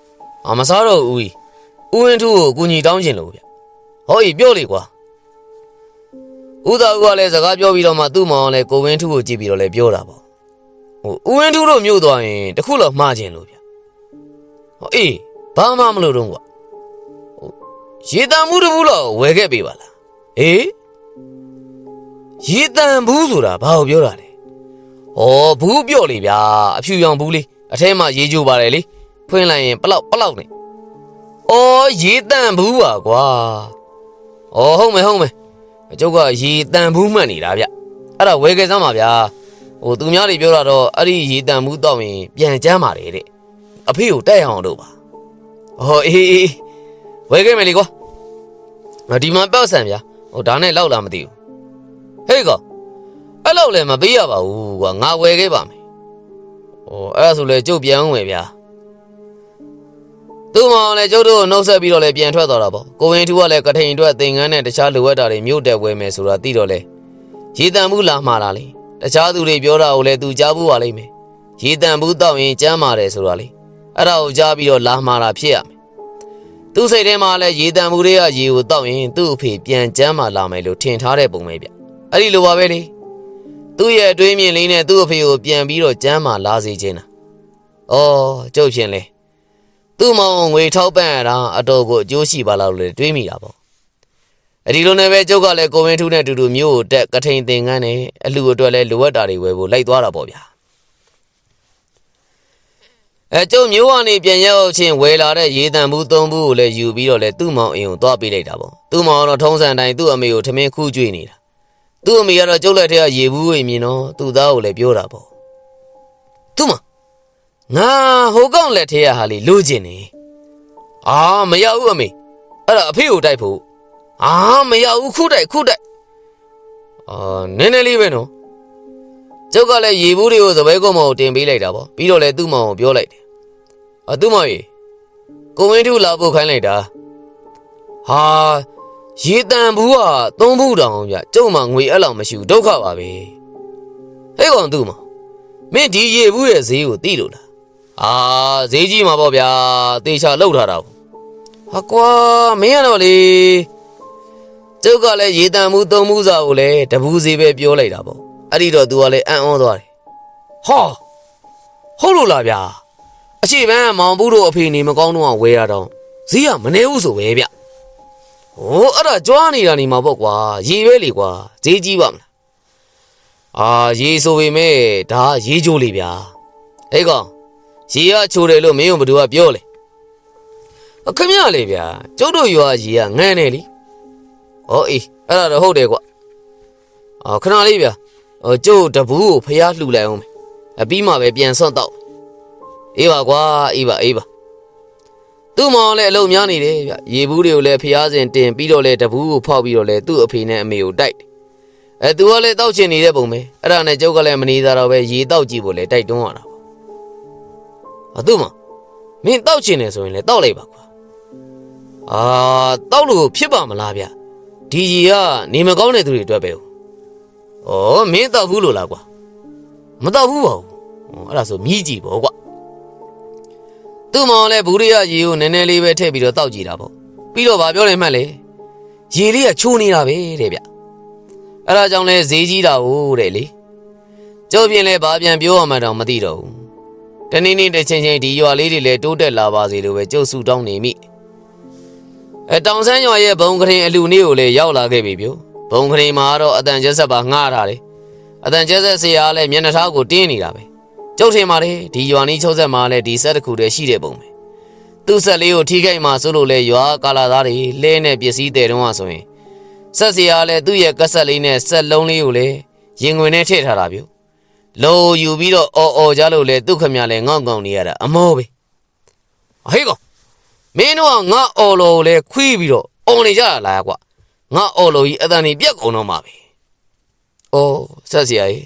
။အမစားတော့ဦးကြီး။ဦးဝင်းထူးကိုအကူညီတောင်းချင်လို့ဗျ။ဟောကြီးပြောလေကွာ။ဦးသားဦးကလည်းစကားပြောပြီးတော့မှသူ့မောင်ကလည်းကိုဝင်းထူးကိုကြည့်ပြီးတော့လည်းပြောတာပေါ့။ဟိုဦးဝင်းထူးတို့မြို့သွားရင်တခုလောက်မှားချင်လို့ဗျ။ဟောအေးဘာမှမလို့တော့ကွာ။ဟိုရေတံမှုတစ်ဘူးလောက်ဝယ်ခဲ့ပေးပါလား။ ဟေးရေတန်ဘူးဆိုတာဘာကိုပြောတာလဲ။ဩဘူးပြော့လေဗျာအဖြူရောင်ဘူးလေးအထဲမှာရေကြိုပါတယ်လေဖွင့်လိုက်ရင်ပလောက်ပလောက်နေ။ဩရေတန်ဘူးပါကွာ။ဩဟုတ်မယ်ဟုတ်မယ်။ကျုပ်ကရေတန်ဘူးမှတ်နေတာဗျ။အဲ့ဒါဝယ်ခဲ့စမ်းပါဗျာ။ဟိုသူများတွေပြောတာတော့အဲ့ဒီရေတန်ဘူးတော့ရင်ပြန်ကျမ်းပါတယ်တဲ့အဖေကိုတက်ရအောင်လို့ပါ။ဩအေးအေးဝယ်ခဲ့မယ်လေကွာ။ဒီမှာပောက်ဆန်ဗျာ။ ဟိုဒါနဲ့လောက်လာမသိဘူးဟေးကောအဲ့လောက်လည်းမပေးရပါဘူးကွာငါဝယ်ခဲ့ပါမယ်ဟိုအဲ့ဒါဆိုလေကျုပ်ပြန်ဝယ်ဗျာသူ့မောင်လည်းကျုပ်တို့ကိုနှုတ်ဆက်ပြီးတော့လည်းပြန်ထွက်သွားတာပေါ့ကိုဝင်ထူကလည်းကထိန်အတွက်သင်္ကန်းနဲ့တခြားလိုအပ်တာတွေမြို့တက်ဝယ်မယ်ဆိုတာသိတော့လေရေတံမှုလာမှာလားလေတခြားသူတွေပြောတာကိုလည်းသူကြားဘူးပါလိမ့်မယ်ရေတံမှုတောက်ရင်ကျမ်းမာတယ်ဆိုတာလေအဲ့ဒါကိုကြားပြီးတော့လာမှာတာဖြစ်ရမယ် သူ့စိတ်ထဲမှာလည်းရေတံမှုတွေကရေကိုတောက်ရင်သူ့အဖေပြန်ကျမ်းမာလာမယ်လို့ထင်ထားတဲ့ပုံပဲဗျအဲ့ဒီလိုပါပဲလေသူ့ရဲ့အတွေးမြင်လေးနဲ့သူ့အဖေကိုပြန်ပြီးတော့ကျမ်းမာလာစေခြင်းတာဩကျုပ်ရှင်လေသူ့မောင်ငွေထောက်ပံ့ရတာအတော်ကိုအကျိုးရှိပါလားလို့လည်းတွေးမိတာပေါ့အဲ့ဒီလိုနဲ့ပဲကျုပ်ကလည်းကိုဝင်းထူးနဲ့အတူတူမျိုးကိုတက်ကထိန်သင်ကန်းနဲ့အလှအတွက်လည်းလိုအပ်တာတွေဝယ်ဖို့လိုက်သွားတာပေါ့ဗျာ အဲကျုံမျိုးကနေပြန်ရောက်ချင်းဝယ်လာတဲ့ရေတံဘူးသုံးဘူးကိုလည်းယူပြီးတော့လည်းသူ့မောင်အိမ်ကိုသွားပေးလိုက်တာပေါ့သူ့မောင်ကတော့ထုံးစံတိုင်းသူ့အမေကိုထမင်းခူးကြွေနေတာသူ့အမေကတော့ကျုပ်လက်ထက်ကရေဘူးဝိမြင်တော့သူ့သားကိုလည်းပြောတာပေါ့သူ့မငါဟိုကောင်လက်ထက်ကဟာလေလိုချင်နေအာမရဘူးအမေအဲ့ဒါအဖေကိုတိုက်ဖို့အာမရဘူးခုတိုက်ခုတိုက်အာနည်းနည်းလေးပဲနော်ကျုပ်ကလည်းရေဘူးတွေကိုသပွဲကုန်းမောင်ကိုတင်ပေးလိုက်တာပေါ့ပြီးတော့လည်းသူ့မောင်ကိုပြောလိုက်တယ် အတူမကြီးကိုဝင်းထုလာဖို့ခိုင်းလိုက်တာဟာရေတန်ဘူးဟာသုံးဘူးတောင်ဗျကျုံမငွေအဲ့လောက်မရှိဘူးဒုက္ခပါပဲဟဲ့ကောင်သူ့မမင်းဒီရေဘူးရဲ့ဈေးကိုသိလို့လားအာဈေးကြီးမှာပေါ့ဗျာတေချာလောက်ထားတာပေါ့ဟာကွာမင်းရတော့လေကျုပ်ကလည်းရေတန်ဘူးသုံးဘူးစာကိုလည်းတဘူးဈေးပဲပြောလိုက်တာပေါ့အဲ့ဒီတော့ तू ကလည်းအံ့ဩသွားတယ်ဟောဟုတ်လို့လားဗျာ အရှိပန်းမောင်ဘူးတို့အဖေနေမကောင်းတော့ဝဲရတော့ဈေးကမနေဘူးဆိုပဲဗျ။ဟိုအဲ့ဒါကြွားနေတာနေမှာပေါ့ကွာရေပဲလေကွာဈေးကြီးပါမလား။အာရေဆိုပေမဲ့ဒါရေချိုးလေဗျာ။ဟဲ့ကောင်ရေကချိုးတယ်လို့မင်းတို့ဘယ်သူကပြောလဲ။အခမရလေဗျာကျုပ်တို့ရွာရေကငန်းနေလी။ဟောအေးအဲ့ဒါတော့ဟုတ်တယ်ကွ။အာခဏလေးဗျာ။ဟိုကျုပ်တဘူးကိုဖျားလှူလိုက်အောင်မယ်။အပြီးမှပဲပြန်ဆွန့်တော့ အေးပါကွာအေးပါအေးပါသူ့မောင်လည်းအလုံများနေတယ်ဗျရေဘူးတွေကိုလည်းဖျားစင်တင်ပြီးတော့လည်းတဘူးကိုဖောက်ပြီးတော့လည်းသူ့အဖေနဲ့အမေကိုတိုက်တယ်အဲသူကလည်းတောက်ချင်နေတဲ့ပုံပဲအဲ့ဒါနဲ့ကျုပ်ကလည်းမနေသားတော့ပဲရေတောက်ကြည့်ဖို့လည်းတိုက်တွန်းရတာပေါ့အသူ့မောင်မင်းတောက်ချင်တယ်ဆိုရင်လည်းတောက်လိုက်ပါကွာအာတောက်လို့ဖြစ်ပါမလားဗျဒီရေကနေမကောင်းတဲ့သူတွေအတွက်ပဲဩမင်းတောက်ဘူးလို့လားကွာမတောက်ဘူးပါဘူးဟောအဲ့ဒါဆိုမြည်ကြည့်ပေါ့ကွာ သူ့မောင်လည်းဘူးရိယရေကိုနည်းနည်းလေးပဲထည့်ပြီးတော့တောက်ကြည့်တာပေါ့ပြီးတော့ဗာပြောနေမှတ်လေရေလေးကချိုးနေတာပဲတဲ့ဗျအဲ့ဒါကြောင့်လဲဈေးကြီးတာဟုတ်တဲ့လေကျုပ်ပြင်လဲဘာပြန်ပြောရမှန်းတော့မသိတော့ဘူးတနေ့နေ့တစ်ချိန်ချိန်ဒီရွာလေးတွေလည်းတိုးတက်လာပါစေလို့ပဲကျုပ်ဆူတောင်းနေမိအဲတောင်ဆန်းရွာရဲ့ဘုံကရင်အလူနေ့ကိုလည်းရောက်လာခဲ့ပြီပြိုဘုံကရင်မှာတော့အတန်ကျက်ဆက်ပါငှားထားတယ်အတန်ကျက်ဆက်ဆရာလည်းမျက်နှာထားကိုတင်းနေတာပဲ ကျုပ်ထင်ပါတယ်ဒီရွာနီးချုပ်ဆက်မှာလည်းဒီဆက်တစ်ခုတည်းရှိတဲ့ပုံပဲသူ့ဆက်လေးကိုထိခိုက်မှဆိုလို့လဲရွာကာလာသားတွေလဲနဲ့ပစ္စည်းတဲ့တုန်းကဆိုရင်ဆက်ဆရာလည်းသူ့ရဲ့ကက်ဆက်လေးနဲ့ဆက်လုံးလေးကိုလည်းရင်ဝင်နဲ့ထည့်ထားတာပြိုလောယူပြီးတော့အော်အော်ကြလို့လေဒုက္ခမြလဲငေါ့ငေါ့နေရတာအမောပဲအဟေးကောင်မင်းတို့ကငါအော်လော်ကိုလေခွေးပြီးတော့အော်နေကြတာလားကွာငါအော်လော်ကြီးအတန်ကြီးပြက်ကုန်တော့မှာပဲအော်ဆက်စရာကြီး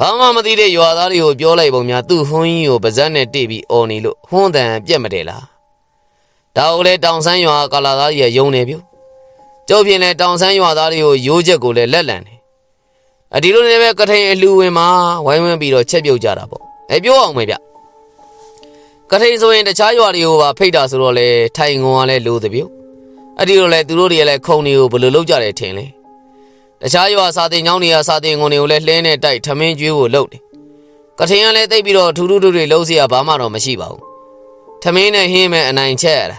ဘာမှမသိတဲ့ရွာသားတွေကိုပြောလိုက်ပုံများသူ့ဟွန်းကြီးကိုပါဇက်နဲ့တိပြီးအော်နေလို့ဟွန်းတန်ပြက်မတယ်လားဒါကိုလေတောင်ဆန်းရွာကာလာသားကြီးကယုံနေပြုကျုပ်ပြင်လေတောင်ဆန်းရွာသားတွေကိုရိုးချက်ကိုလည်းလက်လန်တယ်အဒီလိုနဲ့ပဲကထိန်အလူဝင်မှာဝိုင်းဝန်းပြီးတော့ချက်ပြုတ်ကြတာပေါ့အဲပြောအောင်မယ်ဗျကထိန်ဆိုရင်တခြားရွာတွေကိုပါဖိတ်တာဆိုတော့လေထိုင်ငုံကလည်းလိုသပြုတ်အဒီလိုလဲသူတို့တွေကလည်းခုံတွေကိုဘယ်လိုလုပ်ကြတယ်ထင်လဲ တခြားရွာစာတင်ကျောင်းတွေကစာတင်ငုံတွေကိုလည်းလှဲနဲ့တိုက်ထမင်းကျွေးဖို့လုပ်တယ်ကထိန်ကလည်းတိတ်ပြီးတော့ထူးထူးထူးတွေလုံးစရာဘာမှတော့မရှိပါဘူးထမင်းနဲ့ဟင်းမဲ့အနိုင်ချက်ရတာ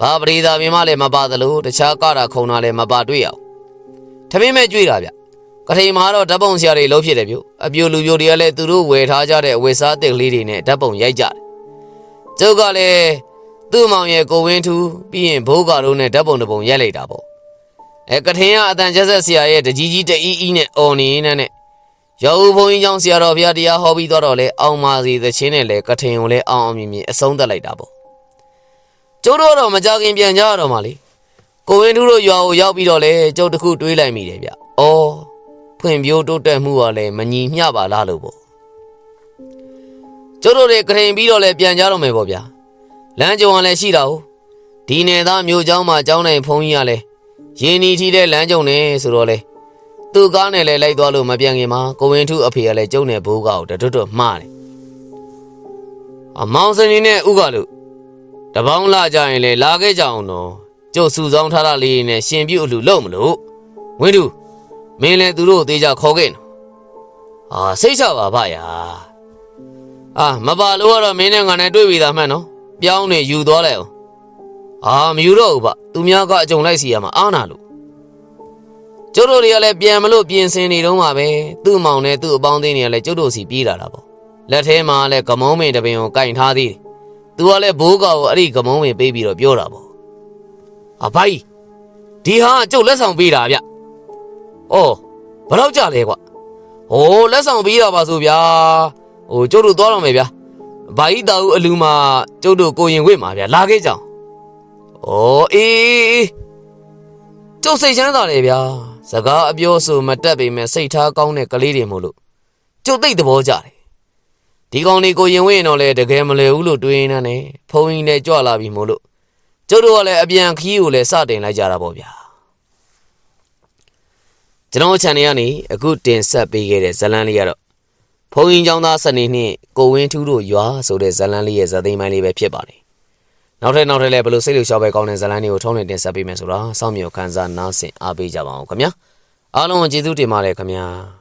ဘာပရိသာမြင်မလည်းမပါသလိုတခြားကတာခုံတာလည်းမပါတွေ့ရအောင်ထမင်းမဲ့ကျွေးတာဗျကထိန်မှာတော့ဓာတ်ပုံဆရာတွေလုံးဖြစ်တယ်ပြိုအပြိုလူပြိုတွေကလည်းသူတို့ဝယ်ထားကြတဲ့အဝတ်စားတစ်ကလေးတွေနဲ့ဓာတ်ပုံရိုက်ကြတယ်ကျုပ်ကလည်းသူ့မောင်ရဲ့ကိုဝင်းထူးပြီးရင်ဘိုးကာတို့နဲ့ဓာတ်ပုံတစ်ပုံရိုက်လိုက်တာပေါ့ အဲကထိန်ကအတန်ကျက်ဆက်ဆရာရဲ့တကြီးကြီးတအီးအီးနဲ့အော်နေနေနဲ့ရောဦးဘုန်းကြီးကျောင်းဆရာတော်ဘုရားတရားဟောပြီးတော့လေအောင်မာစီသချင်းနဲ့လေကထိန်ကိုလည်းအောင်အောင်မြင်မြင်အဆုံးသတ်လိုက်တာပေါ့ကျုပ်တို့တော့မကြခင်ပြန်ကြရတော့မှလေကိုဝင်းထူးတို့ရွာကိုရောက်ပြီးတော့လေကျုပ်တခုတွေးလိုက်မိတယ်ဗျ။အော် ဖွံ့ဖြိုးတိုးတက်မှုကလည်းမညီမျှပါလားလို့ပေါ့ကျတို့တွေကရင်ပြီးတော့လည်းပြန်ကြတော့မယ်ပေါ့ဗျာလမ်းကြုံကလည်းရှိတာ ਉਹ ဒီနယ်သားမျိုးเจ้าမှာเจ้าနိုင်ဖုံးကြီးကလည်း ရင်းနီထီးတဲ့လမ်းကြုံနေဆိုတော့လေသူ့ကားနဲ့လည်းလိုက်သွားလို့မပြန်ခင်မှာကိုဝင်းထုအဖေကလည်းကျုံနေဘိုးကောက်တတွတ်တွတ်မှားတယ်အမောင်စနေနဲ့ဥကလို့တပေါင်းလာကြရင်လေလာခဲ့ကြအောင်တော့ကျုပ်စုဆောင်ထားတာလေးနဲ့ရှင်ပြုတ်အလူလုံးမလို့ဝင်းထုမင်းလည်းသူတို့သေးကြခေါ်ခဲ့နော်အာစိတ်ချပါဗျာအာမပါလို့ကတော့မင်းနဲ့ငါနဲ့တွေ့ပြီသားမှန်နော်ပြောင်းနေယူသွားလိုက်အောင် အာမယူတော့ဘူးဗျသူများကအကြုံလိုက်စီရမှာအားနာလို့ကျုပ်တို့တွေကလည်းပြန်မလို့ပြင်ဆင်နေတော့မှာပဲသူ့မောင်နဲ့သူ့အပေါင်းအသင်းတွေကလည်းကျုပ်တို့စီပြေးလာတာပေါ့လက်ထဲမှာလည်းကမုံးမင်တပင်ကိုကင်ထားသေးတယ်သူကလည်းဘိုးကောင်ကိုအဲ့ဒီကမုံးမင်ပေးပြီးတော့ပြောတာပေါ့အဖိုင်ဒီဟာကျုပ်လက်ဆောင်ပေးတာဗျ။အော်ဘယ်တော့ကြလဲကွ။ဟိုလက်ဆောင်ပေးတာပါဆိုဗျာ။ဟိုကျုပ်တို့သွားတော့မယ်ဗျာ။ဘာကြီးတာဦးအလူမှာကျုပ်တို့ကိုရင်ဝင့်မှာဗျာ။လာခဲ့ကြအောင်။ အော်အေးအေးအေးကျုပ်စိတ်ချမ်းသာတယ်ဗျာ။စကားအပြောဆိုမတက်ပေမဲ့စိတ်ထားကောင်းတဲ့ကလေးတွေမို့လို့ကျုပ်သိတဲ့ဘောကြတယ်။ဒီကောင်လေးကိုရင်ဝင့်တော့လေတကယ်မလဲဘူးလို့တွေးနေတယ်။ဖုန်းကြီးနဲ့ကြွလာပြီမို့လို့ကျုပ်တို့ကလည်းအပြန်ခီးကိုလည်းစတင်လိုက်ကြတာပေါ့ဗျာ။ကျွန်တော် channel ကနေအခုတင်ဆက်ပေးခဲ့တဲ့ဇတ်လန်းလေးကတော့ဖုန်းကြီးចောင်းသားစနေနှင့်ကိုဝင်းထူးတို့ရွာဆိုတဲ့ဇတ်လန်းလေးရဲ့ဇာတ်သိမ်းပိုင်းလေးပဲဖြစ်ပါတယ်။ နောက်ထပ်နောက်ထပ်လည်းဘယ်လိုစိတ်လှုပ်ရှားပဲကောင်းတဲ့ဇတ်လန်းလေးကိုထုံးနေတင်ဆက်ပေးမယ်ဆိုတာစောင့်မျှော်ခန်းစားနားဆင်အားပေးကြပါအောင်ခင်ဗျာ။အားလုံးကိုကျေးဇူးတင်ပါတယ်ခင်ဗျာ။